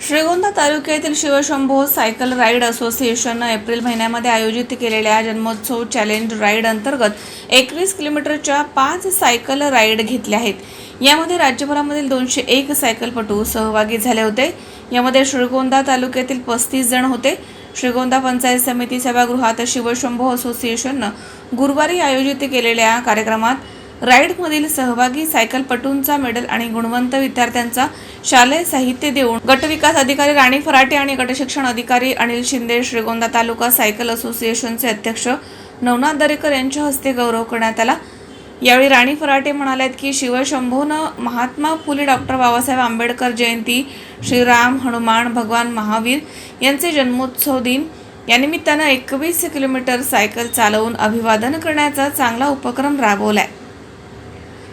श्रीगोंदा तालुक्यातील Shivshambho cycle ride असोसिएशननं April महिन्यामध्ये आयोजित केलेल्या जन्मोत्सव चॅलेंज राईड अंतर्गत एकवीस किलोमीटरच्या पाच सायकल राईड घेतल्या आहेत. यामध्ये राज्यभरामधील दोनशे एक सायकलपटू सहभागी झाले होते. यामध्ये श्रीगोंदा तालुक्यातील पस्तीस जण होते. श्रीगोंदा पंचायत समिती सभागृहात शिवशंभो असोसिएशननं गुरुवारी आयोजित केलेल्या कार्यक्रमात राईडमधील सहभागी सायकलपटूंचा मेडल आणि गुणवंत विद्यार्थ्यांचा शालेय साहित्य देऊन गटविकास अधिकारी राणी फराटे आणि गटशिक्षण अधिकारी अनिल शिंदे श्रीगोंदा तालुका सायकल असोसिएशनचे अध्यक्ष नवनाथ दरेकर यांच्या हस्ते गौरव करण्यात आला. यावेळी राणी फराटे म्हणाल्यात की शिवशंभोनं महात्मा फुले डॉक्टर बाबासाहेब आंबेडकर जयंती श्रीराम हनुमान भगवान महावीर यांचे जन्मोत्सव दिन या निमित्तानं एकवीस किलोमीटर सायकल चालवून अभिवादन करण्याचा चांगला उपक्रम राबवला आहे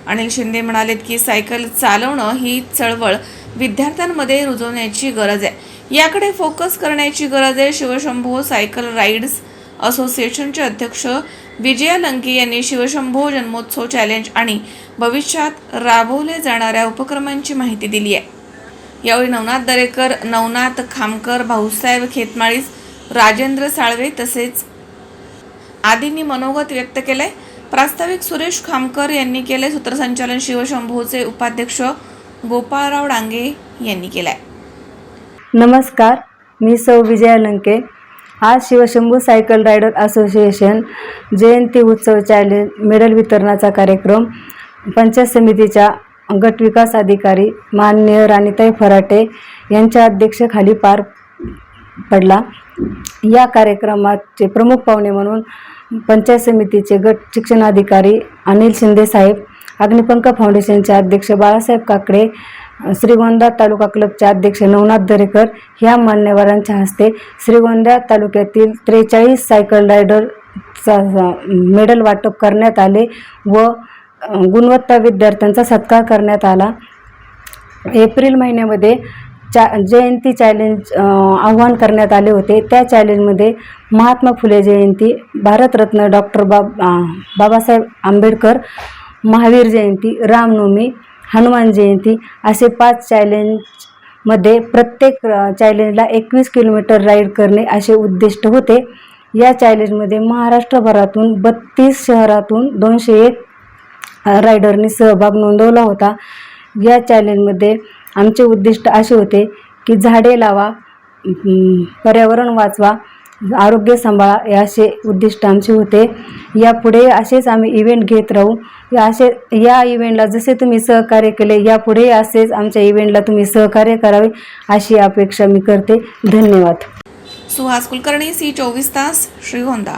अनिल शिंदे म्हणालेत की सायकल चालवणं ही चळवळ विद्यार्थ्यांमध्ये रुजवण्याची गरज आहे. याकडे फोकस करण्याची गरज आहे. शिवशंभो सायकल राईड्स असोसिएशनचे अध्यक्ष विजया लंके यांनी शिवशंभो जन्मोत्सव चॅलेंज आणि भविष्यात राबवले जाणाऱ्या उपक्रमांची माहिती दिली आहे. यावेळी नवनाथ दरेकर नवनाथ खामकर भाऊसाहेब खेतमाळीस राजेंद्र साळवे तसेच आदींनी मनोगत व्यक्त केलं आहे प्रास्ताविक सुरेश खामकर यांनी केले सूत्रसंचालन शिवशंभूचे उपाध्यक्ष गोपाळराव डांगे यांनी केलंय. नमस्कार मी सौ विजया लंके. आज शिवशंभू सायकल रायडर असोसिएशन जयंती उत्सव चॅलेंज मेडल वितरणाचा कार्यक्रम पंचायत समितीच्या गट विकास अधिकारी माननीय राणीताई फराटे यांच्या अध्यक्षेखाली पार पडला. या कार्यक्रमाचे प्रमुख पाहुणे म्हणून पंचायत समितीचे गट शिक्षणाधिकारी अनिल शिंदे साहेब अग्निपंख फाउंडेशनचे अध्यक्ष बाळासाहेब काकडे श्रीगोंदा तालुका क्लबचे अध्यक्ष नवनाथ दरेकर ह्या मान्यवरांच्या हस्ते श्रीगोंदा तालुक्यातील त्रेचाळीस सायकल रायडरचा मेडल वाटप करण्यात आले व गुणवत्ता विद्यार्थ्यांचा सत्कार करण्यात आला. एप्रिल महिन्यामध्ये चा जयंती चॅलेंज आव्हान करण्यात आले होते. त्या चॅलेंजमध्ये महात्मा फुले जयंती भारतरत्न डॉक्टर बाब बाबासाहेब आंबेडकर महावीर जयंती रामनवमी हनुमान जयंती असे पाच चॅलेंजमध्ये प्रत्येक चॅलेंजला एकवीस किलोमीटर राईड करणे असे उद्दिष्ट होते. या चॅलेंजमध्ये महाराष्ट्रभरातून बत्तीस शहरातून दोनशे एक रायडरनी सहभाग नोंदवला होता. या चॅलेंजमध्ये आमचे उद्दिष्ट असे होते की झाडे लावा पर्यावरण वाचवा आरोग्य सांभाळा हे असे उद्दिष्ट आमचे होते. यापुढे असेच आम्ही इव्हेंट घेत राहू. या असे या इव्हेंटला जसे तुम्ही सहकार्य केले यापुढे असेच आमच्या इव्हेंटला तुम्ही सहकार्य करावे अशी अपेक्षा मी करते. धन्यवाद. सुहास कुलकर्णी सी चोवीस तास श्रीगोंदा.